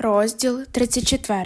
Розділ 34.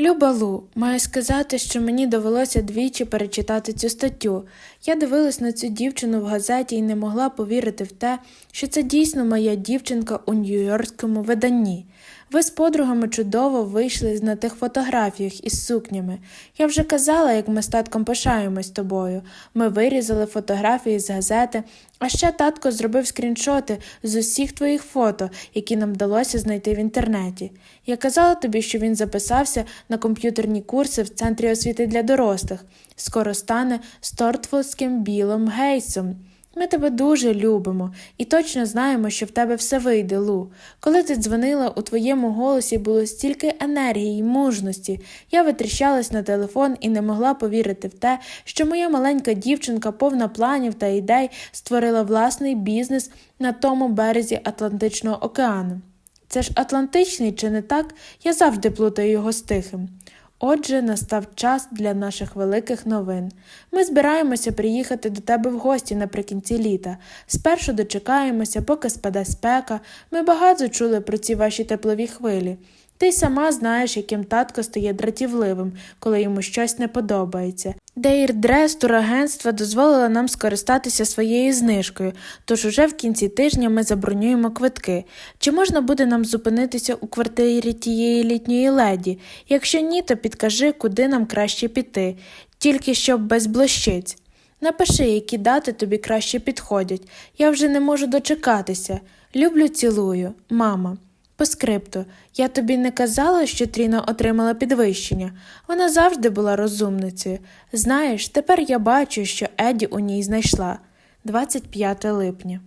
Люба Лу, маю сказати, що мені довелося двічі перечитати цю статтю. Я дивилась на цю дівчину в газеті і не могла повірити в те, що це дійсно моя дівчинка у нью-йоркському виданні. Ви з подругами чудово вийшли на тих фотографіях із сукнями. Я вже казала, як ми з татком пишаємось тобою. Ми вирізали фотографії з газети, а ще татко зробив скріншоти з усіх твоїх фото, які нам вдалося знайти в інтернеті. Я казала тобі, що він записався на комп'ютерні курси в центрі освіти для дорослих. Скоро стане Стортфолдським білим гейсом. Ми тебе дуже любимо і точно знаємо, що в тебе все вийде, Лу. Коли ти дзвонила, у твоєму голосі було стільки енергії й мужності. Я витріщалась на телефон і не могла повірити в те, що моя маленька дівчинка, повна планів та ідей, створила власний бізнес на тому березі Атлантичного океану. Це ж Атлантичний, чи не так? Я завжди плутаю його з тихим. Отже, настав час для наших великих новин. Ми збираємося приїхати до тебе в гості наприкінці літа. Спершу дочекаємося, поки спаде спека. Ми багато чули про ці ваші теплові хвилі. Ти сама знаєш, яким татко стає дратівливим, коли йому щось не подобається. Дейрдрес турагентства дозволила нам скористатися своєю знижкою, тож уже в кінці тижня ми забронюємо квитки. Чи можна буде нам зупинитися у квартирі тієї літньої леді? Якщо ні, то підкажи, куди нам краще піти, тільки щоб без блощиць. Напиши, які дати тобі краще підходять. Я вже не можу дочекатися. Люблю, цілую, мама. По скрипту, я тобі не казала, що Тріна отримала підвищення. Вона завжди була розумницею. Знаєш, тепер я бачу, що Еді у ній знайшла. 25 липня.